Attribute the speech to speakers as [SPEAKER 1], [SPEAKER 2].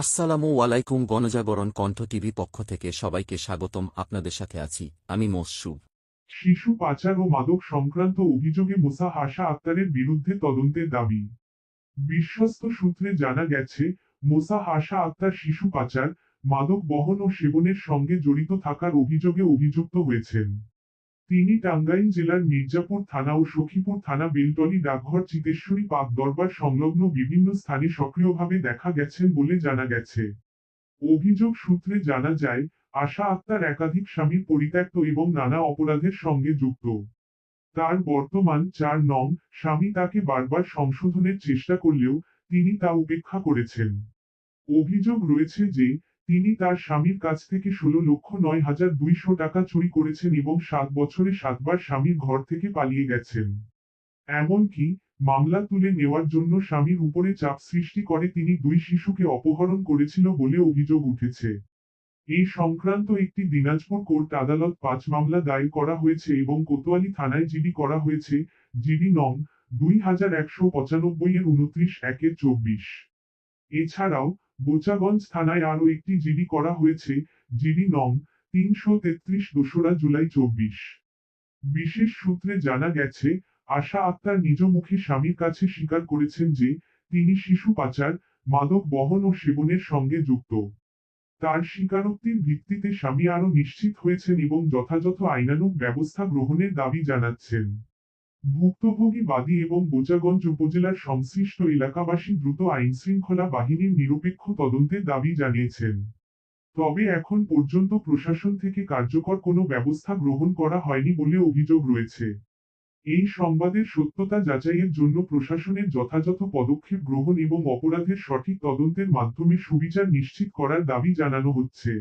[SPEAKER 1] আসসালামু আলাইকুম গণজাগরণ কণ্ঠ টিভি পক্ষ থেকে সবাইকে স্বাগতম, আপনাদের সাথে আছি আমি মসুব
[SPEAKER 2] শিশু পাচার ও মাদক সংক্রান্ত অভিযোগে মুসা আশা আক্তারের বিরুদ্ধে তদন্তের দাবি। বিশ্বস্ত সূত্রে জানা গেছে, মোসা হাসা আক্তার শিশু পাচার, মাদক বহন ও সেবনের সঙ্গে জড়িত থাকার অভিযোগে অভিযুক্ত হয়েছেন। তিনি টাঙ্গাইল জেলার মির্জাপুর থানা ও সখীপুর থানা বেলটলি ডাকঘর, চিতেশ্বরী পাক দরবার সংলগ্ন বিভিন্ন স্থানে সক্রিয়ভাবে দেখা গেছেন বলে জানা গেছে। অভিযোগ সূত্রে জানা যায়, আশা আক্তার একাধিক স্বামীর পরিত্যক্ত এবং নানা অপরাধের সঙ্গে যুক্ত। তার বর্তমান চার নং স্বামী তাকে বারবার সংশোধনের চেষ্টা করলেও তিনি তা উপেক্ষা করেছেন। অভিযোগ রয়েছে যে তিনি তার স্বামীর কাছ থেকে ষোলো লক্ষ নয় হাজার দুইশো টাকা চুরি করেছেন এবং সাত বছরে সাতবার স্বামীর ঘর থেকে পালিয়ে গেছেন। এমনকি, মামলা তুলে নেওয়ার জন্য স্বামীর উপরে চাপ সৃষ্টি করে তিনি দুই শিশুকে অপহরণ করেছিল বলে অভিযোগ উঠেছে। এই সংক্রান্ত একটি দিনাজপুর কোর্ট আদালত পাঁচ মামলা দায়ের করা হয়েছে এবং কোতোয়ালি থানায় জিডি করা হয়েছে, জিডি নং দুই হাজার একশো পঁচানব্বই এর উনত্রিশ একের চব্বিশ। এছাড়াও বোচাগঞ্জ থানায় আরও একটি জিডি করা হয়েছে, জিডি নং তিনশো তেত্রিশ দোসরা জুলাই চব্বিশ। বিশেষ সূত্রে জানা গেছে, আশা আক্তার নিজ মুখে স্বামীর কাছে স্বীকার করেছেন যে, তিনি শিশু পাচার, মাদক বহন ও সেবনের সঙ্গে যুক্ত। তার স্বীকারোক্তির ভিত্তিতে স্বামী আরও নিশ্চিত হয়েছেন এবং যথাযথ আইনানুগ ব্যবস্থা গ্রহণের দাবি জানাচ্ছেন। ভুক্তভোগী বাদী এবং বোচাগঞ্জ উপজেলার সংশ্লিষ্ট এলাকাবাসী দ্রুত আইনশৃঙ্খলা বাহিনীর নিরপেক্ষ তদন্তের দাবি জানিয়েছেন। তবে এখন পর্যন্ত প্রশাসন থেকে কার্যকর কোনো ব্যবস্থা গ্রহণ করা হয়নি বলে অভিযোগ রয়েছে। এই সংবাদের সত্যতা যাচাইয়ের জন্য প্রশাসনের যথাযথ পদক্ষেপ গ্রহণ এবং অপরাধের সঠিক তদন্তের মাধ্যমে সুবিচার নিশ্চিত করার দাবি জানানো হচ্ছে।